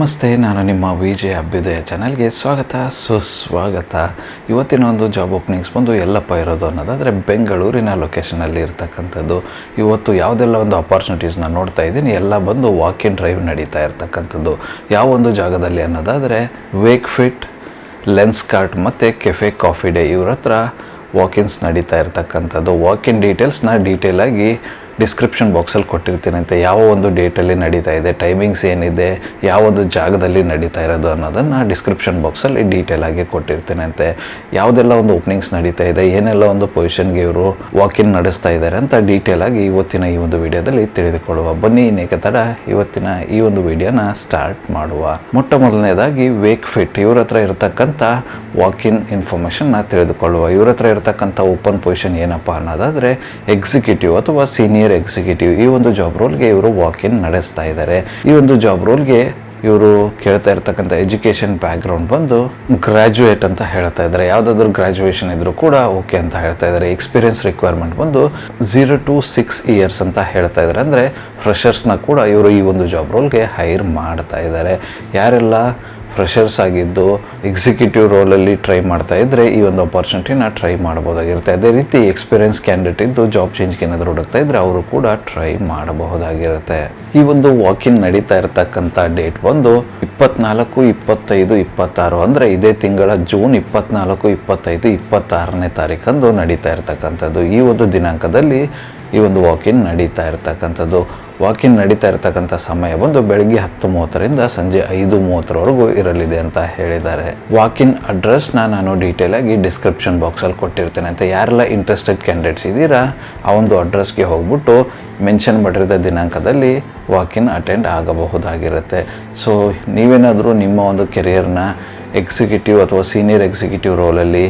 ನಮಸ್ತೆ, ನಾನು ನಿಮ್ಮ ವಿ ಜೆ ಅಭ್ಯುದಯ ಚಾನಲ್ಗೆ ಸ್ವಾಗತ, ಸುಸ್ವಾಗತ. ಇವತ್ತಿನ ಒಂದು ಜಾಬ್ ಓಪನಿಂಗ್ಸ್ ಬಂದು ಎಲ್ಲಪ್ಪ ಇರೋದು ಅನ್ನೋದಾದರೆ ಬೆಂಗಳೂರಿನ ಲೊಕೇಶನಲ್ಲಿ ಇರ್ತಕ್ಕಂಥದ್ದು. ಇವತ್ತು ಯಾವುದೆಲ್ಲ ಒಂದು ಅಪಾರ್ಚುನಿಟೀಸ್ನ ನೋಡ್ತಾ ಇದ್ದೀನಿ, ಎಲ್ಲ ಬಂದು ವಾಕ್ ಇನ್ ಡ್ರೈವ್ ನಡೀತಾ ಇರ್ತಕ್ಕಂಥದ್ದು. ಯಾವ ಒಂದು ಜಾಗದಲ್ಲಿ ಅನ್ನೋದಾದರೆ ವೇಕ್ ಫಿಟ್ ಲೆನ್ಸ್ ಕಾರ್ಟ್ ಮತ್ತು ಕೆಫೆ ಕಾಫಿ ಡೇ ಇವ್ರ ಹತ್ರ ವಾಕಿನ್ಸ್ ನಡೀತಾ ಇರ್ತಕ್ಕಂಥದ್ದು. ವಾಕಿನ್ ಡೀಟೇಲ್ಸ್ನ ಡೀಟೇಲಾಗಿ ಡಿಸ್ಕ್ರಿಪ್ಷನ್ ಬಾಕ್ಸಲ್ಲಿ ಕೊಟ್ಟಿರ್ತೀನಂತೆ. ಯಾವ ಒಂದು ಡೇಟಲ್ಲಿ ನಡೀತಾ ಇದೆ ಟೈಮಿಂಗ್ಸ್ ಏನಿದೆ, ಯಾವ ಒಂದು ಜಾಗದಲ್ಲಿ ನಡೀತಾ ಇರೋದು ಅನ್ನೋದನ್ನು ಡಿಸ್ಕ್ರಿಪ್ಷನ್ ಬಾಕ್ಸಲ್ಲಿ ಡೀಟೇಲ್ ಆಗಿ ಕೊಟ್ಟಿರ್ತೀನಂತೆ. ಯಾವುದೆಲ್ಲ ಒಂದು ಓಪನಿಂಗ್ಸ್ ನಡೀತಾ ಇದೆ, ಏನೆಲ್ಲ ಒಂದು ಪೊಸಿಷನ್ಗೆ ಇವರು ವಾಕಿನ್ ನಡೆಸ್ತಾ ಇದ್ದಾರೆ ಅಂತ ಡೀಟೇಲ್ ಆಗಿ ಇವತ್ತಿನ ಈ ಒಂದು ವಿಡಿಯೋದಲ್ಲಿ ತಿಳಿದುಕೊಳ್ಳುವ. ಬನ್ನಿ ಇನ್ನೇಕ ತಡ, ಇವತ್ತಿನ ಈ ಒಂದು ವಿಡಿಯೋನ ಸ್ಟಾರ್ಟ್ ಮಾಡುವ. ಮೊಟ್ಟ ಮೊದಲನೇದಾಗಿ ವೇಕ್ ಫಿಟ್ ಇವ್ರ ಹತ್ರ ಇರತಕ್ಕಂಥ ವಾಕಿನ್ ಇನ್ಫಾರ್ಮೇಷನ್ನ ತಿಳಿದುಕೊಳ್ಳುವ. ಇವ್ರ ಹತ್ರ ಇರತಕ್ಕಂಥ ಓಪನ್ ಪೊಸಿಷನ್ ಏನಪ್ಪ ಅನ್ನೋದಾದರೆ ಎಕ್ಸಿಕ್ಯೂಟಿವ್ ಅಥವಾ ಸೀನಿಯರ್ ಎಕ್ಸಿಕ್ಯೂಟಿವ್ ಈ ಒಂದು ಜಾಬ್ ರೋಲ್ಗೆ ಇವರು ವಾಕ್ ಇನ್ ನಡೆಸ್ತಾ ಇದ್ದಾರೆ. ಈ ಒಂದು ಜಾಬ್ ರೋಲ್ಗೆ ಇವರು ಕೇಳ್ತಾ ಇರ್ತಕ್ಕಂಥ ಎಜುಕೇಷನ್ ಬ್ಯಾಕ್ಗ್ರೌಂಡ್ ಬಂದು ಗ್ರ್ಯಾಜುಯೇಟ್ ಅಂತ ಹೇಳ್ತಾ ಇದ್ದಾರೆ. ಯಾವುದಾದ್ರೂ ಗ್ರ್ಯಾಜುಯೇಷನ್ ಇದ್ರೂ ಕೂಡ ಓಕೆ ಅಂತ ಹೇಳ್ತಾ ಇದ್ದಾರೆ. ಎಕ್ಸ್ಪೀರಿಯನ್ಸ್ ರಿಕ್ವೈರ್ಮೆಂಟ್ ಬಂದು ಝೀರೋ ಟು ಸಿಕ್ಸ್ ಇಯರ್ಸ್ ಅಂತ ಹೇಳ್ತಾ ಇದ್ದಾರೆ. ಅಂದರೆ ಫ್ರೆಷರ್ಸ್ನ ಕೂಡ ಇವರು ಈ ಒಂದು ಜಾಬ್ ರೋಲ್ಗೆ ಹೈರ್ ಮಾಡ್ತಾ ಇದ್ದಾರೆ. ಯಾರೆಲ್ಲ ಫ್ರೆಷರ್ಸ್ ಆಗಿದ್ದು ಎಕ್ಸಿಕ್ಯೂಟಿವ್ ರೋಲಲ್ಲಿ ಟ್ರೈ ಮಾಡ್ತಾ ಇದ್ದರೆ ಈ ಒಂದು ಅಪಾರ್ಚುನಿಟಿನ ಟ್ರೈ ಮಾಡ್ಬೋದಾಗಿರುತ್ತೆ ಅದೇ ರೀತಿ ಎಕ್ಸ್ಪೀರಿಯನ್ಸ್ ಕ್ಯಾಂಡಿಡೇಟ್ ಇದ್ದು ಜಾಬ್ ಚೇಂಜ್ಗೆ ಏನಾದರೂ ಹುಡುಕ್ತಾ ಇದ್ದರೆ ಅವರು ಕೂಡ ಟ್ರೈ ಮಾಡಬಹುದಾಗಿರುತ್ತೆ. ಈ ಒಂದು ವಾಕಿನ್ ನಡೀತಾ ಇರತಕ್ಕಂಥ ಡೇಟ್ ಬಂದು ಇಪ್ಪತ್ನಾಲ್ಕು, ಇಪ್ಪತ್ತೈದು, ಇಪ್ಪತ್ತಾರು ಅಂದರೆ ಇದೇ ತಿಂಗಳ ಜೂನ್ ಇಪ್ಪತ್ನಾಲ್ಕು, ಇಪ್ಪತ್ತೈದು, ಇಪ್ಪತ್ತಾರನೇ ತಾರೀಕಂದು ನಡೀತಾ ಇರತಕ್ಕಂಥದ್ದು. ಈ ಒಂದು ದಿನಾಂಕದಲ್ಲಿ ಈ ಒಂದು ವಾಕಿನ್ ನಡೀತಾ ಇರತಕ್ಕಂಥದ್ದು. ವಾಕಿನ್ ನಡೀತಾ ಇರತಕ್ಕಂಥ ಸಮಯ ಬಂದು ಬೆಳಗ್ಗೆ ಹತ್ತು ಮೂವತ್ತರಿಂದ ಸಂಜೆ ಐದು ಮೂವತ್ತರವರೆಗೂ ಇರಲಿದೆ ಅಂತ ಹೇಳಿದ್ದಾರೆ. ವಾಕಿನ್ ಅಡ್ರೆಸ್ನ ನಾನು ಡೀಟೇಲ್ ಆಗಿ ಡಿಸ್ಕ್ರಿಪ್ಷನ್ ಬಾಕ್ಸಲ್ಲಿ ಕೊಟ್ಟಿರ್ತೇನೆ. ಅಂತ ಯಾರೆಲ್ಲ ಇಂಟ್ರೆಸ್ಟೆಡ್ ಕ್ಯಾಂಡಿಡೇಟ್ಸ್ ಇದ್ದೀರಾ, ಆ ಒಂದು ಅಡ್ರೆಸ್ಗೆ ಹೋಗ್ಬಿಟ್ಟು ಮೆನ್ಷನ್ ಮಾಡಿರೋ ದಿನಾಂಕದಲ್ಲಿ ವಾಕಿನ್ ಅಟೆಂಡ್ ಆಗಬಹುದಾಗಿರುತ್ತೆ. ಸೊ ನೀವೇನಾದರೂ ನಿಮ್ಮ ಒಂದು ಕೆರಿಯರ್ನ ಎಕ್ಸಿಕ್ಯೂಟಿವ್ ಅಥವಾ ಸೀನಿಯರ್ ಎಕ್ಸಿಕ್ಯೂಟಿವ್ ರೋಲಲ್ಲಿ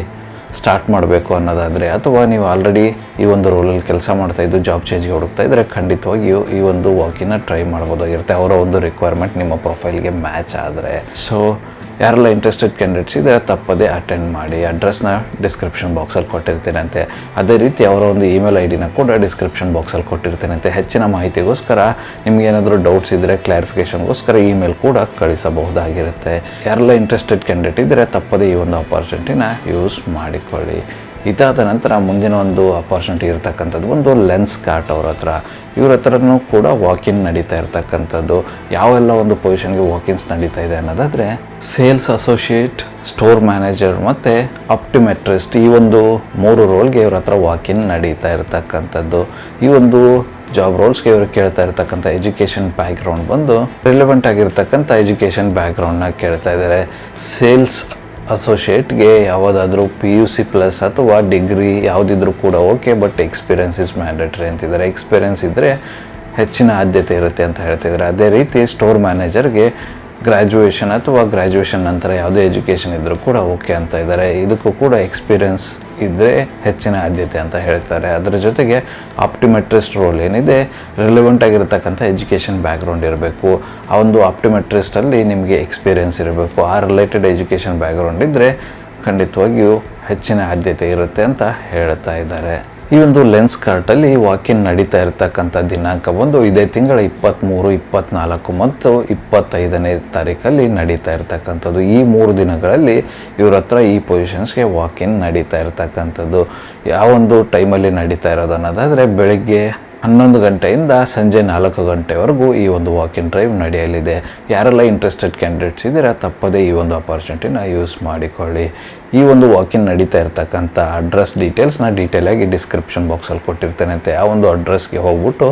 ಸ್ಟಾರ್ಟ್ ಮಾಡಬೇಕು ಅನ್ನೋದಾದರೆ, ಅಥವಾ ನೀವು ಆಲ್ರೆಡಿ ಈ ಒಂದು ರೋಲಲ್ಲಿ ಕೆಲಸ ಮಾಡ್ತಾ ಇದ್ದು ಜಾಬ್ ಚೇಂಜ್ಗೆ ಹುಡುಕ್ತಾ ಇದ್ದರೆ ಖಂಡಿತವಾಗಿಯೂ ಈ ಒಂದು ವಾಕಿನ ಟ್ರೈ ಮಾಡ್ಬೋದಾಗಿರುತ್ತೆ. ಅವರ ಒಂದು ರಿಕ್ವೈರ್ಮೆಂಟ್ ನಿಮ್ಮ ಪ್ರೊಫೈಲ್ಗೆ ಮ್ಯಾಚ್ ಆದರೆ. ಸೊ ಯಾರೆಲ್ಲ ಇಂಟ್ರೆಸ್ಟೆಡ್ ಕ್ಯಾಂಡಿಡೇಟ್ಸ್ ಇದೆ, ತಪ್ಪದೇ ಅಟೆಂಡ್ ಮಾಡಿ ಅಡ್ರೆಸ್ನ ಡಿಸ್ಕ್ರಿಪ್ಷನ್ ಬಾಕ್ಸಲ್ಲಿ ಕೊಟ್ಟಿರ್ತೀನಂತೆ. ಅದೇ ರೀತಿ ಅವರ ಒಂದು ಇಮೇಲ್ ಐ ಡಿನ ಕೂಡ ಡಿಸ್ಕ್ರಿಪ್ಷನ್ ಬಾಕ್ಸಲ್ಲಿ ಕೊಟ್ಟಿರ್ತೀನಂತೆ. ಹೆಚ್ಚಿನ ಮಾಹಿತಿಗೋಸ್ಕರ ನಿಮಗೇನಾದರೂ ಡೌಟ್ಸ್ ಇದ್ದರೆ ಕ್ಲಾರಿಫಿಕೇಷನ್ಗೋಸ್ಕರ ಇಮೇಲ್ ಕೂಡ ಕಳಿಸಬಹುದಾಗಿರುತ್ತೆ. ಯಾರೆಲ್ಲ ಇಂಟ್ರೆಸ್ಟೆಡ್ ಕ್ಯಾಂಡಿಡೇಟ್ ಇದ್ದರೆ ತಪ್ಪದೇ ಈ ಒಂದು ಆಪರ್ಚುನಿಟಿನ ಯೂಸ್ ಮಾಡಿಕೊಳ್ಳಿ. ಇದಾದ ನಂತರ ಮುಂದಿನ ಒಂದು ಅಪಾರ್ಚುನಿಟಿ ಇರತಕ್ಕಂಥದ್ದು, ಒಂದು ಲೆನ್ಸ್ ಕಾರ್ಟ್ ಅವ್ರ ಹತ್ರ. ಇವ್ರ ಹತ್ರನೂ ಕೂಡ ವಾಕಿನ್ ನಡೀತಾ ಇರ್ತಕ್ಕಂಥದ್ದು. ಯಾವೆಲ್ಲ ಒಂದು ಪೊಸಿಷನ್ಗೆ ವಾಕಿನ್ಸ್ ನಡೀತಾ ಇದೆ ಅನ್ನೋದಾದರೆ ಸೇಲ್ಸ್ ಅಸೋಸಿಯೇಟ್ ಸ್ಟೋರ್ ಮ್ಯಾನೇಜರ್ ಮತ್ತು ಅಪ್ಟಿಮೆಟ್ರಿಸ್ಟ್ ಈ ಒಂದು ಮೂರು ರೋಲ್ಗೆ ಇವ್ರ ಹತ್ರ ವಾಕಿನ್ ನಡೀತಾ ಇರ್ತಕ್ಕಂಥದ್ದು. ಈ ಒಂದು ಜಾಬ್ ರೋಲ್ಸ್ಗೆ ಇವರು ಕೇಳ್ತಾ ಇರ್ತಕ್ಕಂಥ ಎಜುಕೇಷನ್ ಬ್ಯಾಕ್ಗ್ರೌಂಡ್ ಬಂದು ರಿಲೆವೆಂಟ್ ಆಗಿರ್ತಕ್ಕಂಥ ಎಜುಕೇಷನ್ ಬ್ಯಾಕ್ಗ್ರೌಂಡ್ನ ಕೇಳ್ತಾ ಇದ್ದಾರೆ. ಸೇಲ್ಸ್ ಅಸೋಸಿಯೇಟ್ಗೆ ಯಾವುದಾದ್ರೂ ಪಿ ಯು ಸಿ ಪ್ಲಸ್ ಅಥವಾ ಡಿಗ್ರಿ ಯಾವುದಿದ್ರೂ ಕೂಡ okay but experience is mandatory ಅಂತಿದ್ದಾರೆ. ಎಕ್ಸ್ಪೀರಿಯನ್ಸ್ ಇದ್ದರೆ ಹೆಚ್ಚಿನ ಆದ್ಯತೆ ಇರುತ್ತೆ ಅಂತ ಹೇಳ್ತಿದ್ದಾರೆ. ಅದೇ ರೀತಿ ಸ್ಟೋರ್ ಮ್ಯಾನೇಜರ್ಗೆ ಗ್ರ್ಯಾಜುಯೇಷನ್ ಅಥವಾ ಗ್ರ್ಯಾಜುಯೇಷನ್ ನಂತರ ಯಾವುದೇ ಎಜುಕೇಷನ್ ಇದ್ದರೂ ಕೂಡ ಓಕೆ ಅಂತ ಇದ್ದಾರೆ ಇದಕ್ಕೂ ಕೂಡ ಎಕ್ಸ್ಪೀರಿಯನ್ಸ್ ಇದ್ದರೆ ಹೆಚ್ಚಿನ ಆದ್ಯತೆ ಅಂತ ಹೇಳ್ತಾರೆ. ಅದರ ಜೊತೆಗೆ ಆಪ್ಟಿಮೆಟ್ರಿಸ್ಟ್ ರೋಲ್ ಏನಿದೆ ರಿಲೆವೆಂಟ್ ಆಗಿರತಕ್ಕಂಥ ಎಜುಕೇಷನ್ ಬ್ಯಾಕ್ಗ್ರೌಂಡ್ ಇರಬೇಕು. ಆ ಒಂದು ಆಪ್ಟಿಮೆಟ್ರಿಸ್ಟಲ್ಲಿ ನಿಮಗೆ ಎಕ್ಸ್ಪೀರಿಯನ್ಸ್ ಇರಬೇಕು. ಆ ರಿಲೇಟೆಡ್ ಎಜುಕೇಷನ್ ಬ್ಯಾಕ್ಗ್ರೌಂಡ್ ಇದ್ದರೆ ಖಂಡಿತವಾಗಿಯೂ ಹೆಚ್ಚಿನ ಆದ್ಯತೆ ಇರುತ್ತೆ ಅಂತ ಹೇಳ್ತಾ ಇದ್ದಾರೆ ಈ ಒಂದು ಲೆನ್ಸ್ ಕಾರ್ಟಲ್ಲಿ ವಾಕಿನ್ ನಡೀತಾ ಇರತಕ್ಕಂಥ ದಿನಾಂಕ ಬಂದು ಇದೇ ತಿಂಗಳ ಇಪ್ಪತ್ತ್ಮೂರು ಇಪ್ಪತ್ತ್ನಾಲ್ಕು ಮತ್ತು ಇಪ್ಪತ್ತೈದನೇ ತಾರೀಕಲ್ಲಿ ನಡೀತಾ ಇರತಕ್ಕಂಥದ್ದು. ಈ ಮೂರು ದಿನಗಳಲ್ಲಿ ಇವ್ರ ಹತ್ರ ಈ ಪೊಸಿಷನ್ಸ್ಗೆ ವಾಕಿನ್ ನಡೀತಾ ಇರತಕ್ಕಂಥದ್ದು. ಯಾವೊಂದು ಟೈಮಲ್ಲಿ ನಡೀತಾ ಇರೋದು ಅನ್ನೋದಾದರೆ ಬೆಳಗ್ಗೆ ಹನ್ನೊಂದು ಗಂಟೆಯಿಂದ ಸಂಜೆ ನಾಲ್ಕು ಗಂಟೆವರೆಗೂ ಈ ಒಂದು ವಾಕಿನ್ ಡ್ರೈವ್ ನಡೆಯಲಿದೆ. ಯಾರೆಲ್ಲ ಇಂಟ್ರೆಸ್ಟೆಡ್ ಕ್ಯಾಂಡಿಡೇಟ್ಸ್ ಇದ್ದೀರಾ, ತಪ್ಪದೇ ಈ ಒಂದು ಅಪರ್ಚುನಿಟಿನ ಯೂಸ್ ಮಾಡಿಕೊಳ್ಳಿ. ಈ ಒಂದು ವಾಕಿನ್ ನಡೀತಾ ಇರ್ತಕ್ಕಂಥ ಅಡ್ರೆಸ್ ಡೀಟೇಲ್ಸ್ನ ಡೀಟೇಲಾಗಿ ಡಿಸ್ಕ್ರಿಪ್ಷನ್ ಬಾಕ್ಸಲ್ಲಿ ಕೊಟ್ಟಿರ್ತೇನಂತೆ ಆ ಒಂದು ಅಡ್ರೆಸ್ಗೆ ಹೋಗ್ಬಿಟ್ಟು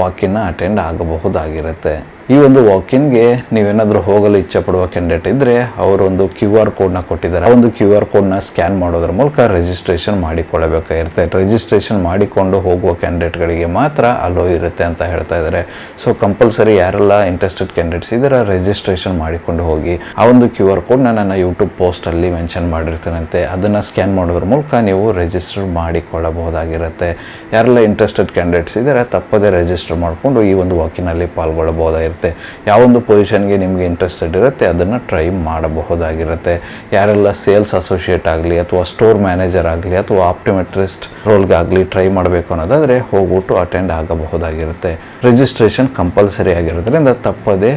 ವಾಕಿನ್ನ ಅಟೆಂಡ್ ಆಗಬಹುದಾಗಿರುತ್ತೆ. ಈ ಒಂದು ವಾಕಿನ್ಗೆ ನೀವೇನಾದರೂ ಹೋಗಲು ಇಚ್ಛೆ ಪಡುವ ಕ್ಯಾಂಡಿಡೇಟ್ ಇದ್ದರೆ ಅವರೊಂದು ಕ್ಯೂ ಆರ್ ಕೋಡ್ನ ಕೊಟ್ಟಿದ್ದಾರೆ. ಆ ಒಂದು ಕ್ಯೂ ಆರ್ ಕೋಡ್ನ ಸ್ಕ್ಯಾನ್ ಮಾಡೋದ್ರ ಮೂಲಕ ರಿಜಿಸ್ಟ್ರೇಷನ್ ಮಾಡಿಕೊಳ್ಳಬೇಕಾಗಿರುತ್ತೆ. ರಿಜಿಸ್ಟ್ರೇಷನ್ ಮಾಡಿಕೊಂಡು ಹೋಗುವ ಕ್ಯಾಂಡಿಡೇಟ್ಗಳಿಗೆ ಮಾತ್ರ ಅಲೋ ಇರುತ್ತೆ ಅಂತ ಹೇಳ್ತಾ ಇದ್ದಾರೆ. ಸೊ ಕಂಪಲ್ಸರಿ ಯಾರೆಲ್ಲ ಇಂಟ್ರೆಸ್ಟೆಡ್ ಕ್ಯಾಂಡಿಡೇಟ್ಸ್ ಇದ್ದಾರೆ ರಿಜಿಸ್ಟ್ರೇಷನ್ ಮಾಡಿಕೊಂಡು ಹೋಗಿ ಆ ಒಂದು ಕ್ಯೂ ಆರ್ ಕೋಡ್ನ ನನ್ನ ಯೂಟ್ಯೂಬ್ ಪೋಸ್ಟಲ್ಲಿ ಮೆನ್ಷನ್ ಮಾಡಿರ್ತೀನಂತೆ ಅದನ್ನು ಸ್ಕ್ಯಾನ್ ಮಾಡೋದ್ರ ಮೂಲಕ ನೀವು ರಿಜಿಸ್ಟರ್ ಮಾಡಿಕೊಳ್ಳಬಹುದಾಗಿರುತ್ತೆ. ಯಾರೆಲ್ಲ ಇಂಟ್ರೆಸ್ಟೆಡ್ ಕ್ಯಾಂಡಿಡೇಟ್ಸ್ ಇದ್ದಾರೆ ತಪ್ಪದೇ ರಿಜಿಸ್ಟರ್ ಮಾಡಿಕೊಂಡು ಈ ಒಂದು ವಾಕಿನಲ್ಲಿ ಪಾಲ್ಗೊಳ್ಳಬಹುದಾಗಿರುತ್ತೆ. ಯಾವೊಂದು ಪೊಸಿಷನ್ಗೆ ನಿಮಗೆ ಇಂಟ್ರೆಸ್ಟೆಡ್ ಇರುತ್ತೆ, ಅದನ್ನು ಟ್ರೈ ಮಾಡಬಹುದಾಗಿರುತ್ತೆ. ಯಾರೆಲ್ಲ ಸೇಲ್ಸ್ ಅಸೋಸಿಯೇಟ್ ಆಗಲಿ ಅಥವಾ ಸ್ಟೋರ್ ಮ್ಯಾನೇಜರ್ ಆಗಲಿ ಅಥವಾ ಆಪ್ಟಿಮೆಟ್ರಿಸ್ಟ್ ರೋಲ್ಗಾಗಲಿ ಟ್ರೈ ಮಾಡಬೇಕು ಅನ್ನೋದಾದರೆ ಹೋಗ್ಬಿಟ್ಟು ಅಟೆಂಡ್ ಆಗಬಹುದಾಗಿರುತ್ತೆ. ರಿಜಿಸ್ಟ್ರೇಷನ್ ಕಂಪಲ್ಸರಿ ಆಗಿರೋದ್ರಿಂದ ತಪ್ಪದೇ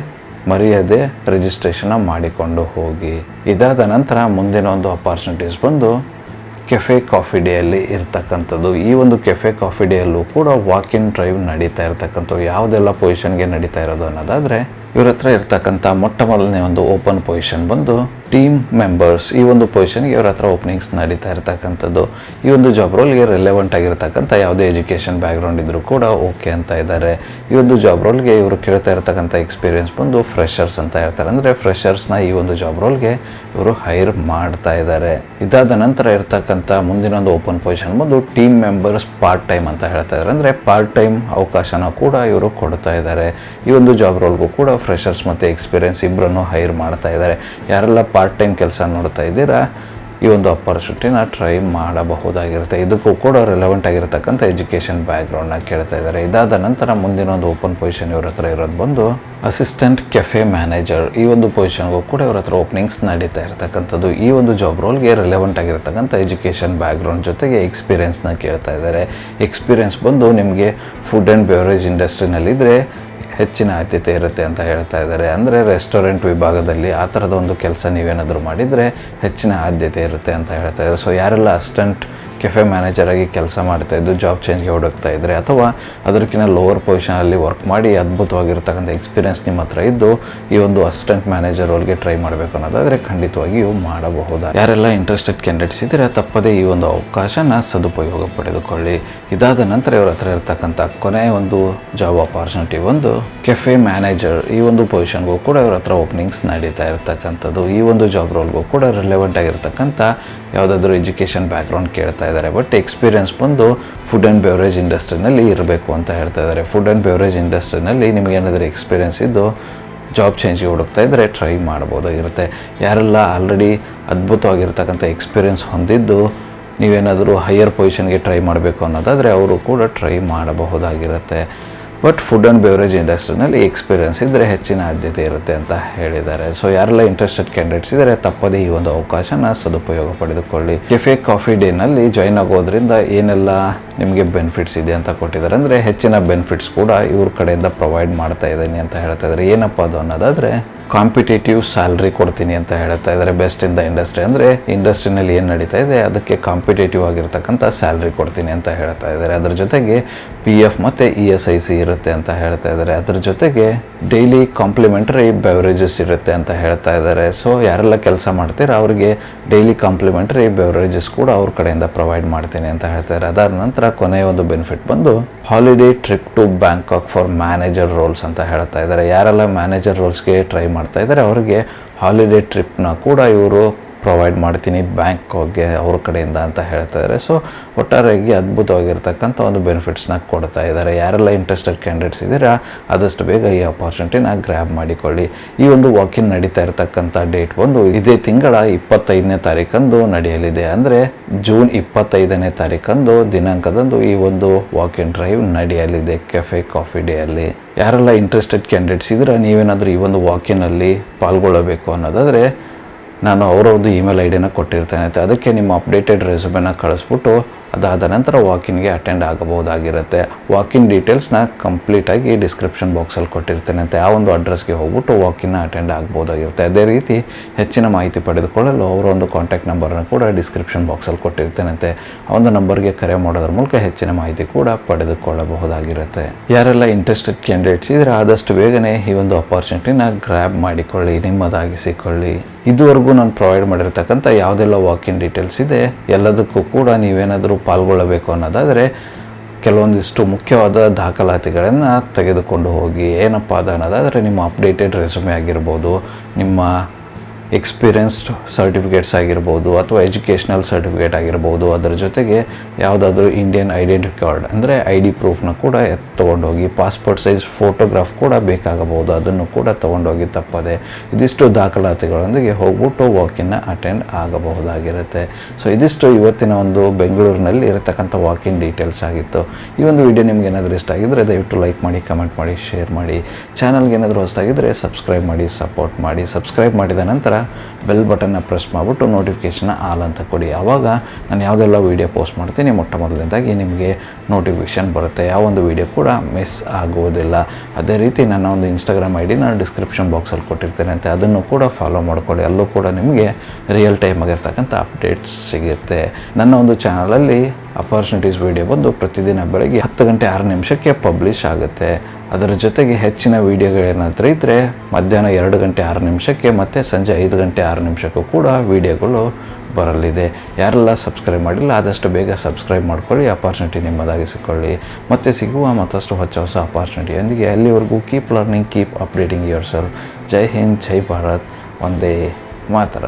ಮರೆಯದೆ ರಿಜಿಸ್ಟ್ರೇಷನ್ ಮಾಡಿಕೊಂಡು ಹೋಗಿ. ಇದಾದ ನಂತರ ಮುಂದಿನ ಒಂದು ಅಪಾರ್ಚುನಿಟೀಸ್ ಬಂದು ಕೆಫೆ ಕಾಫಿ ಡೇಯಲ್ಲಿ ಇರ್ತಕ್ಕಂಥದ್ದು. ಈ ಒಂದು ಕೆಫೆ ಕಾಫಿ ಡೇಯಲ್ಲೂ ಕೂಡ ವಾಕ್ ಇನ್ ಡ್ರೈವ್ ನಡೀತಾ ಇರ್ತಕ್ಕಂಥದ್ದು ಯಾವುದೆಲ್ಲ ಪೊಸಿಷನ್ಗೆ ನಡೀತಾ ಇರೋದು ಅನ್ನೋದಾದರೆ ಇವ್ರ ಹತ್ರ ಇರ್ತಕ್ಕಂಥ ಮೊಟ್ಟ ಮೊದಲನೇ ಒಂದು ಓಪನ್ ಪೊಸಿಷನ್ ಬಂದು ಟೀಮ್ ಮೆಂಬರ್ಸ್ ಈ ಒಂದು ಪೊಸಿಷನ್ಗೆ ಇವ್ರ ಹತ್ರ ಓಪನಿಂಗ್ಸ್ ನಡೀತಾ ಇರ್ತಕ್ಕಂಥದ್ದು. ಈ ಒಂದು ಜಾಬ್ ರೋಲ್ಗೆ ರೆಲೆವೆಂಟ್ ಆಗಿರ್ತಕ್ಕಂಥ ಯಾವುದೇ ಎಜುಕೇಷನ್ ಬ್ಯಾಕ್ಗ್ರೌಂಡ್ ಇದ್ದರೂ ಕೂಡ ಓಕೆ ಅಂತ ಇದ್ದಾರೆ ಈ ಒಂದು ಜಾಬ್ ರೋಲ್ಗೆ ಇವರು ಕೇಳ್ತಾ ಇರ್ತಕ್ಕಂಥ ಎಕ್ಸ್ಪೀರಿಯನ್ಸ್ ಬಂದು ಫ್ರೆಷರ್ಸ್ ಅಂತ ಹೇಳ್ತಾರೆ. ಅಂದರೆ ಫ್ರೆಷರ್ಸ್ನ ಈ ಒಂದು ಜಾಬ್ ರೋಲ್ಗೆ ಇವರು ಹೈರ್ ಮಾಡ್ತಾ ಇದ್ದಾರೆ ಇದಾದ ನಂತರ ಇರ್ತಕ್ಕಂಥ ಮುಂದಿನ ಒಂದು ಓಪನ್ ಪೊಸಿಷನ್ ಬಂದು ಟೀಮ್ ಮೆಂಬರ್ಸ್ ಪಾರ್ಟ್ ಟೈಮ್ ಅಂತ ಹೇಳ್ತಾ ಇದ್ದಾರೆ ಅಂದರೆ ಪಾರ್ಟ್ ಟೈಮ್ ಅವಕಾಶನ ಕೂಡ ಇವರು ಕೊಡ್ತಾ ಇದ್ದಾರೆ ಈ ಒಂದು ಜಾಬ್ ರೋಲ್ಗೂ ಕೂಡ ಫ್ರೆಷರ್ಸ್ ಮತ್ತು ಎಕ್ಸ್ಪೀರಿಯನ್ಸ್ ಇಬ್ಬರನ್ನು ಹೈರ್ ಮಾಡ್ತಾ ಇದ್ದಾರೆ. ಯಾರೆಲ್ಲ ಪಾರ್ಟ್ ಟೈಮ್ ಕೆಲಸ ನೋಡ್ತಾ ಇದ್ದೀರಾ, ಈ ಒಂದು ಅಪರ್ಚುನಿಟಿನ ಟ್ರೈ ಮಾಡಬಹುದಾಗಿರುತ್ತೆ. ಇದಕ್ಕೂ ಕೂಡ ರಿಲೆವೆಂಟ್ ಆಗಿರತಕ್ಕಂಥ ಎಜುಕೇಷನ್ ಬ್ಯಾಕ್ಗ್ರೌಂಡ್ನ ಕೇಳ್ತಾ ಇದ್ದಾರೆ. ಇದಾದ ನಂತರ ಮುಂದಿನ ಒಂದು ಓಪನ್ ಪೊಸಿಷನ್ ಇವ್ರ ಹತ್ರ ಇರೋದು ಬಂದು ಅಸಿಸ್ಟೆಂಟ್ ಕೆಫೆ ಮ್ಯಾನೇಜರ್ ಈ ಒಂದು ಪೊಸಿಷನ್ಗೂ ಕೂಡ ಇವ್ರ ಹತ್ರ ಓಪನಿಂಗ್ಸ್ ನಡೀತಾ ಇರತಕ್ಕಂಥದ್ದು. ಈ ಒಂದು ಜಾಬ್ ರೋಲ್ಗೆ ರಿಲೆವೆಂಟ್ ಆಗಿರತಕ್ಕಂಥ ಎಜುಕೇಷನ್ ಬ್ಯಾಕ್ಗ್ರೌಂಡ್ ಜೊತೆಗೆ ಎಕ್ಸ್ಪೀರಿಯೆನ್ಸ್ನ ಕೇಳ್ತಾ ಇದ್ದಾರೆ. ಎಕ್ಸ್ಪೀರಿಯನ್ಸ್ ಬಂದು ನಿಮಗೆ ಫುಡ್ ಆ್ಯಂಡ್ ಬೆವರೇಜ್ ಇಂಡಸ್ಟ್ರಿನಲ್ಲಿದ್ದರೆ ಹೆಚ್ಚಿನ ಆದ್ಯತೆ ಇರುತ್ತೆ ಅಂತ ಹೇಳ್ತಾ ಇದ್ದಾರೆ. ಅಂದರೆ ರೆಸ್ಟೋರೆಂಟ್ ವಿಭಾಗದಲ್ಲಿ ಆ ಥರದ ಒಂದು ಕೆಲಸ ನೀವೇನಾದರೂ ಮಾಡಿದರೆ ಹೆಚ್ಚಿನ ಆದ್ಯತೆ ಇರುತ್ತೆ ಅಂತ ಹೇಳ್ತಾ ಇದ್ದಾರೆ. ಸೊ ಯಾರೆಲ್ಲ ಅಸಿಸ್ಟೆಂಟ್ ಕೆಫೆ ಮ್ಯಾನೇಜರ್ ಆಗಿ ಕೆಲಸ ಮಾಡ್ತಾ ಇದ್ದು ಜಾಬ್ ಚೇಂಜ್ಗೆ ಹುಡುಕ್ತಾ ಇದ್ದರೆ ಅಥವಾ ಅದಕ್ಕಿಂತ ಲೋವರ್ ಪೊಸಿಷನಲ್ಲಿ ವರ್ಕ್ ಮಾಡಿ ಅದ್ಭುತವಾಗಿರ್ತಕ್ಕಂಥ ಎಕ್ಸ್ಪೀರಿಯನ್ಸ್ ನಿಮ್ಮ ಹತ್ರ ಇದ್ದು, ಈ ಒಂದು ಅಸಿಸ್ಟೆಂಟ್ ಮ್ಯಾನೇಜರ್ ರೋಲ್ಗೆ ಟ್ರೈ ಮಾಡಬೇಕು ಅನ್ನೋದಾದರೆ ಖಂಡಿತವಾಗಿಯೂ ಮಾಡಬಹುದು? ಯಾರೆಲ್ಲ ಇಂಟ್ರೆಸ್ಟೆಡ್ ಕ್ಯಾಂಡಿಡೇಟ್ಸ್ ಇದ್ದರೆ, ತಪ್ಪದೇ ಈ ಒಂದು ಅವಕಾಶನ ಸದುಪಯೋಗ ಪಡೆದುಕೊಳ್ಳಿ. ಇದಾದ ನಂತರ ಇವರತ್ರ ಹತ್ರ ಇರತಕ್ಕಂಥ ಕೊನೆಯ ಒಂದು ಜಾಬ್ ಆಪರ್ಚುನಿಟಿ ಒಂದು ಕೆಫೆ ಮ್ಯಾನೇಜರ್ ಈ ಒಂದು ಪೊಸಿಷನ್ಗೂ ಕೂಡ ಇವ್ರ ಹತ್ರ ಓಪನಿಂಗ್ಸ್ ನಡೀತಾ ಇರ್ತಕ್ಕಂಥದ್ದು. ಈ ಒಂದು ಜಾಬ್ ರೋಲ್ಗೂ ಕೂಡ ರಿಲೆವೆಂಟ್ ಆಗಿರ್ತಕ್ಕಂಥ ಯಾವುದಾದ್ರೂ ಎಜುಕೇಷನ್ ಬ್ಯಾಕ್ಗ್ರೌಂಡ್ ಕೇಳ್ತಾ ಇದ್ದಾರೆ ಬಟ್ ಎಕ್ಸ್ಪೀರಿಯನ್ಸ್ ಬಂದು ಫುಡ್ ಆ್ಯಂಡ್ ಬೆವರೇಜ್ ಇಂಡಸ್ಟ್ರಿನಲ್ಲಿ ಇರಬೇಕು ಅಂತ ಹೇಳ್ತಾ ಇದ್ದಾರೆ ಫುಡ್ ಆ್ಯಂಡ್ ಬೆವರೇಜ್ ಇಂಡಸ್ಟ್ರಿನಲ್ಲಿ ನಿಮಗೇನಾದರೂ ಎಕ್ಸ್ಪೀರಿಯನ್ಸ್ ಇದ್ದು ಜಾಬ್ ಚೇಂಜ್ಗೆ ಹುಡುಕ್ತಾ ಇದ್ದರೆ ಟ್ರೈ ಮಾಡ್ಬೋದಾಗಿರುತ್ತೆ ಯಾರೆಲ್ಲ ಆಲ್ರೆಡಿ ಅದ್ಭುತವಾಗಿರ್ತಕ್ಕಂಥ ಎಕ್ಸ್ಪೀರಿಯನ್ಸ್ ಹೊಂದಿದ್ದು ನೀವೇನಾದರೂ ಹೈಯರ್ ಪೊಸಿಷನ್ಗೆ ಟ್ರೈ ಮಾಡಬೇಕು ಅನ್ನೋದಾದರೆ ಅವರು ಕೂಡ ಟ್ರೈ ಮಾಡಬಹುದಾಗಿರುತ್ತೆ. ಬಟ್ ಫುಡ್ ಆ್ಯಂಡ್ ಬೆವರೇಜ್ ಇಂಡಸ್ಟ್ರಿನಲ್ಲಿ ಎಕ್ಸ್ಪೀರಿಯನ್ಸ್ ಇದ್ದರೆ ಹೆಚ್ಚಿನ ಆದ್ಯತೆ ಇರುತ್ತೆ ಅಂತ ಹೇಳಿದ್ದಾರೆ. ಸೊ ಯಾರೆಲ್ಲ ಇಂಟ್ರೆಸ್ಟೆಡ್ ಕ್ಯಾಂಡಿಡೇಟ್ಸ್ ಇದ್ದರೆ ತಪ್ಪದೇ ಈ ಒಂದು ಅವಕಾಶನ ಸದುಪಯೋಗ ಪಡೆದುಕೊಳ್ಳಿ. ಕೆಫೆ ಕಾಫಿ ಡೇನಲ್ಲಿ ಜಾಯ್ನ್ ಆಗೋದ್ರಿಂದ ಏನೆಲ್ಲ ನಿಮಗೆ ಬೆನಿಫಿಟ್ಸ್ ಇದೆ ಅಂತ ಕೊಟ್ಟಿದ್ದಾರೆ. ಅಂದರೆ ಹೆಚ್ಚಿನ ಬೆನಿಫಿಟ್ಸ್ ಕೂಡ ಇವ್ರ ಕಡೆಯಿಂದ ಪ್ರೊವೈಡ್ ಮಾಡ್ತಾ ಇದ್ದೀನಿ ಅಂತ ಹೇಳ್ತಾ ಇದ್ದಾರೆ. ಏನಪ್ಪ ಅದು ಅನ್ನೋದಾದರೆ ಕಾಂಪಿಟೇಟಿವ್ ಸ್ಯಾಲ್ರಿ ಕೊಡ್ತೀನಿ ಅಂತ ಹೇಳ್ತಾ ಇದ್ದಾರೆ ಬೆಸ್ಟ್ ಇನ್ ದ ಇಂಡಸ್ಟ್ರಿ ಅಂದರೆ ಇಂಡಸ್ಟ್ರಿನಲ್ಲಿ ಏನು ನಡೀತಾ ಇದೆ, ಅದಕ್ಕೆ ಕಾಂಪಿಟೇಟಿವ್ ಆಗಿರ್ತಕ್ಕಂಥ ಸ್ಯಾಲ್ರಿ ಕೊಡ್ತೀನಿ ಅಂತ ಹೇಳ್ತಾ ಇದ್ದಾರೆ. ಅದ್ರ ಜೊತೆಗೆ ಪಿ ಎಫ್ ಮತ್ತು ಇ ಎಸ್ ಐ ಸಿ ಇರುತ್ತೆ ಅಂತ ಹೇಳ್ತಾ ಇದ್ದಾರೆ. ಅದ್ರ ಜೊತೆಗೆ ಡೈಲಿ ಕಾಂಪ್ಲಿಮೆಂಟರಿ ಬೆವರೇಜಸ್ ಇರುತ್ತೆ ಅಂತ ಹೇಳ್ತಾ ಇದ್ದಾರೆ. ಸೊ ಯಾರೆಲ್ಲ ಕೆಲಸ ಮಾಡ್ತೀರಾ, ಅವರಿಗೆ ಡೈಲಿ ಕಾಂಪ್ಲಿಮೆಂಟರಿ ಬೆವರೇಜಸ್ ಕೂಡ ಅವ್ರ ಕಡೆಯಿಂದ ಪ್ರೊವೈಡ್ ಮಾಡ್ತೀನಿ ಅಂತ ಹೇಳ್ತಾ ಇದ್ದಾರೆ. ಅದಾದ ನಂತರ ಕೊನೆಯ ಒಂದು ಬೆನಿಫಿಟ್ ಬಂದು holiday trip to Bangkok for manager roles ಅಂತ ಹೇಳ್ತಾ ಇದ್ದಾರೆ. ಯಾರೆಲ್ಲ ಮ್ಯಾನೇಜರ್ ರೋಲ್ಸ್ಗೆ ಟ್ರೈ ಮಾಡ್ತಾ ಇದ್ದಾರೆ, ಅವರಿಗೆ ಹಾಲಿಡೇ ಟ್ರಿಪ್ನ ಕೂಡ ಇವರು ಪ್ರೊವೈಡ್ ಮಾಡ್ತೀನಿ ಬ್ಯಾಂಕ್ಗೆ ಅವ್ರ ಕಡೆಯಿಂದ ಅಂತ ಹೇಳ್ತಾ ಇದ್ದಾರೆ ಸೊ ಒಟ್ಟಾರೆಯಾಗಿ ಅದ್ಭುತವಾಗಿರ್ತಕ್ಕಂಥ ಒಂದು ಬೆನಿಫಿಟ್ಸ್ನ ಕೊಡ್ತಾ ಇದ್ದಾರೆ ಯಾರೆಲ್ಲ ಇಂಟ್ರೆಸ್ಟೆಡ್ ಕ್ಯಾಂಡಿಡೇಟ್ಸ್ ಇದ್ದೀರಾ, ಆದಷ್ಟು ಬೇಗ ಈ ಅಪರ್ಚುನಿಟಿನ ಗ್ರ್ಯಾಬ್ ಮಾಡಿಕೊಳ್ಳಿ. ಈ ಒಂದು ವಾಕಿನ್ ನಡೀತಾ ಇರತಕ್ಕಂಥ ಡೇಟ್ ಬಂದು ಇದೇ ತಿಂಗಳ ಇಪ್ಪತ್ತೈದನೇ ತಾರೀಕಂದು ನಡೆಯಲಿದೆ. ಅಂದರೆ ಜೂನ್ ಇಪ್ಪತ್ತೈದನೇ ತಾರೀಕಂದು ದಿನಾಂಕದಂದು ಈ ಒಂದು ವಾಕಿನ್ ಡ್ರೈವ್ ನಡೆಯಲಿದೆ ಕೆಫೆ ಕಾಫಿ ಡೇ ಅಲ್ಲಿ. ಯಾರೆಲ್ಲ ಇಂಟ್ರೆಸ್ಟೆಡ್ ಕ್ಯಾಂಡಿಡೇಟ್ಸ್ ಇದ್ರೆ ನೀವೇನಾದರೂ ಈ ಒಂದು ವಾಕಿನಲ್ಲಿ ಪಾಲ್ಗೊಳ್ಳಬೇಕು ಅನ್ನೋದಾದರೆ ನಾನು ಅವರ ಒಂದು ಇಮೇಲ್ ಐ ಡಿನ ಕೊಟ್ಟಿರ್ತೇನೆ. ಅದಕ್ಕೆ ನಿಮ್ಮ ಅಪ್ಡೇಟೆಡ್ ರೆಸ್ಯೂಮೆನ ಕಳಿಸ್ಬಿಟ್ಟು ಅದಾದ ನಂತರ ವಾಕಿನ್ಗೆ ಅಟೆಂಡ್ ಆಗಬಹುದಾಗಿರುತ್ತೆ. ವಾಕಿನ್ ಡೀಟೇಲ್ಸ್ನ ಕಂಪ್ಲೀಟಾಗಿ ಡಿಸ್ಕ್ರಿಪ್ಷನ್ ಬಾಕ್ಸಲ್ಲಿ ಕೊಟ್ಟಿರ್ತೇನೆ ಅಂತ ಆ ಒಂದು ಅಡ್ರೆಸ್ಗೆ ಹೋಗ್ಬಿಟ್ಟು ವಾಕಿನ್ನ ಅಟೆಂಡ್ ಆಗ್ಬೋದಾಗಿರುತ್ತೆ ಅದೇ ರೀತಿ ಹೆಚ್ಚಿನ ಮಾಹಿತಿ ಪಡೆದುಕೊಳ್ಳಲು ಅವರ ಒಂದು ಕಾಂಟ್ಯಾಕ್ಟ್ ನಂಬರ್ನ ಕೂಡ ಡಿಸ್ಕ್ರಿಪ್ಷನ್ ಬಾಕ್ಸಲ್ಲಿ ಕೊಟ್ಟಿರ್ತೇನಂತೆ. ಆ ಒಂದು ನಂಬರ್ಗೆ ಕರೆ ಮಾಡೋದ್ರ ಮೂಲಕ ಹೆಚ್ಚಿನ ಮಾಹಿತಿ ಕೂಡ ಪಡೆದುಕೊಳ್ಳಬಹುದಾಗಿರುತ್ತೆ. ಯಾರೆಲ್ಲ ಇಂಟ್ರೆಸ್ಟೆಡ್ ಕ್ಯಾಂಡಿಡೇಟ್ಸ್ ಇದ್ರೆ ಆದಷ್ಟು ಬೇಗನೆ ಈ ಒಂದು ಅಪಾರ್ಚುನಿಟಿನ ಗ್ರ್ಯಾಬ್ ಮಾಡಿಕೊಳ್ಳಿ, ನಿಮ್ಮದಾಗಿಸಿಕೊಳ್ಳಿ. ಇದುವರೆಗೂ ನಾನು ಪ್ರೊವೈಡ್ ಮಾಡಿರ್ತಕ್ಕಂಥ ಯಾವುದೆಲ್ಲ ವಾಕಿನ್ ಡೀಟೇಲ್ಸ್ ಇದೆ, ಎಲ್ಲದಕ್ಕೂ ಕೂಡ ನೀವೇನಾದರೂ ಪಾಲ್ಗೊಳ್ಳಬೇಕು ಅನ್ನೋದಾದರೆ ಕೆಲವೊಂದಿಷ್ಟು ಮುಖ್ಯವಾದ ದಾಖಲಾತಿಗಳನ್ನು ತೆಗೆದುಕೊಂಡು ಹೋಗಿ ಏನಪ್ಪ ಅದು ಅನ್ನೋದಾದರೆ ನಿಮ್ಮ ಅಪ್ಡೇಟೆಡ್ ರೆಸ್ಯೂಮೆ ಆಗಿರ್ಬೋದು, ನಿಮ್ಮ ಎಕ್ಸ್ಪೀರಿಯನ್ಸ್ಡ್ ಸರ್ಟಿಫಿಕೇಟ್ಸ್ ಆಗಿರ್ಬೋದು ಅಥವಾ ಎಜುಕೇಷ್ನಲ್ ಸರ್ಟಿಫಿಕೇಟ್ ಆಗಿರ್ಬೋದು, ಅದರ ಜೊತೆಗೆ ಯಾವುದಾದ್ರೂ ಇಂಡಿಯನ್ ಐಡೆಂಟಿ ಕಾರ್ಡ್ ಅಂದರೆ ಐ ಡಿ ಪ್ರೂಫ್ನ ಕೂಡ ತೊಗೊಂಡೋಗಿ ಪಾಸ್ಪೋರ್ಟ್ ಸೈಜ್ ಫೋಟೋಗ್ರಾಫ್ ಕೂಡ ಬೇಕಾಗಬಹುದು, ಅದನ್ನು ಕೂಡ ತೊಗೊಂಡೋಗಿ ತಪ್ಪದೆ ಇದಿಷ್ಟು ದಾಖಲಾತಿಗಳೊಂದಿಗೆ ಹೋಗ್ಬಿಟ್ಟು ವಾಕಿನ ಅಟೆಂಡ್ ಆಗಬಹುದಾಗಿರುತ್ತೆ. ಸೊ ಇದಿಷ್ಟು ಇವತ್ತಿನ ಒಂದು ಬೆಂಗಳೂರಿನಲ್ಲಿ ಇರತಕ್ಕಂಥ ವಾಕಿನ್ ಡೀಟೇಲ್ಸ್ ಆಗಿತ್ತು. ಈ ಒಂದು ವಿಡಿಯೋ ನಿಮ್ಗೆ ಏನಾದರೂ ಇಷ್ಟ ಆಗಿದ್ದರೆ ದಯವಿಟ್ಟು ಲೈಕ್ ಮಾಡಿ ಕಮೆಂಟ್ ಮಾಡಿ ಶೇರ್ ಮಾಡಿ. ಚಾನಲ್ಗೆ ಏನಾದರೂ ಹೊಸದಾಗಿದ್ದರೆ ಸಬ್ಸ್ಕ್ರೈಬ್ ಮಾಡಿ ಸಪೋರ್ಟ್ ಮಾಡಿ. ಸಬ್ಸ್ಕ್ರೈಬ್ ಮಾಡಿದ ನಂತರ ಬೆಲ್ ಬಟನ್ನ ಪ್ರೆಸ್ ಮಾಡಿಬಿಟ್ಟು ನೋಟಿಫಿಕೇಶನ್ ಆಲ್ ಅಂತ ಕೊಡಿ. ಆವಾಗ ನಾನು ಯಾವುದೆಲ್ಲ ವೀಡಿಯೋ ಪೋಸ್ಟ್ ಮಾಡ್ತೀನಿ ಮೊಟ್ಟ ಮೊದಲನೇದಾಗಿ ನಿಮಗೆ ನೋಟಿಫಿಕೇಷನ್ ಬರುತ್ತೆ. ಯಾವ ಒಂದು ವಿಡಿಯೋ ಕೂಡ ಮಿಸ್ ಆಗುವುದಿಲ್ಲ. ಅದೇ ರೀತಿ ನನ್ನ ಒಂದು ಇನ್ಸ್ಟಾಗ್ರಾಮ್ ಐ ಡಿ ನಾನು ಡಿಸ್ಕ್ರಿಪ್ಷನ್ ಬಾಕ್ಸಲ್ಲಿ ಕೊಟ್ಟಿರ್ತೇನೆ ಅಂತ ಅದನ್ನು ಕೂಡ ಫಾಲೋ ಮಾಡ್ಕೊಳ್ಳಿ. ಅಲ್ಲೂ ಕೂಡ ನಿಮಗೆ ರಿಯಲ್ ಟೈಮ್ ಆಗಿರ್ತಕ್ಕಂಥ ಅಪ್ಡೇಟ್ಸ್ ಸಿಗುತ್ತೆ. ನನ್ನ ಒಂದು ಚಾನಲಲ್ಲಿ ಅಪರ್ಚುನಿಟೀಸ್ ವೀಡಿಯೋ ಬಂದು ಪ್ರತಿದಿನ ಬೆಳಗ್ಗೆ ಹತ್ತು ಗಂಟೆ ಆರು ನಿಮಿಷಕ್ಕೆ ಪಬ್ಲಿಷ್ ಆಗುತ್ತೆ. ಅದರ ಜೊತೆಗೆ ಹೆಚ್ಚಿನ ವೀಡಿಯೋಗಳೇನಾದರೂ ಇದ್ದರೆ ಮಧ್ಯಾಹ್ನ ಎರಡು ಗಂಟೆ ಆರು ನಿಮಿಷಕ್ಕೆ ಮತ್ತು ಸಂಜೆ ಐದು ಗಂಟೆ ಆರು ನಿಮಿಷಕ್ಕೂ ಕೂಡ ವೀಡಿಯೋಗಳು ಬರಲಿದೆ. ಯಾರೆಲ್ಲ ಸಬ್ಸ್ಕ್ರೈಬ್ ಮಾಡಿಲ್ಲ, ಆದಷ್ಟು ಬೇಗ ಸಬ್ಸ್ಕ್ರೈಬ್ ಮಾಡ್ಕೊಳ್ಳಿ ಅಪಾರ್ಚುನಿಟಿ ನಿಮ್ಮದಾಗಿಸಿಕೊಳ್ಳಿ. ಮತ್ತೆ ಸಿಗುವ ಮತ್ತಷ್ಟು ಹೊಸ ಹೊಸ ಅಪಾರ್ಚುನಿಟಿಯೊಂದಿಗೆ ಅಲ್ಲಿವರೆಗೂ keep learning keep updating yourself ಜೈ ಹಿಂದ್, ಜೈ ಭಾರತ್. ಒಂದೇ ಮಾತರ.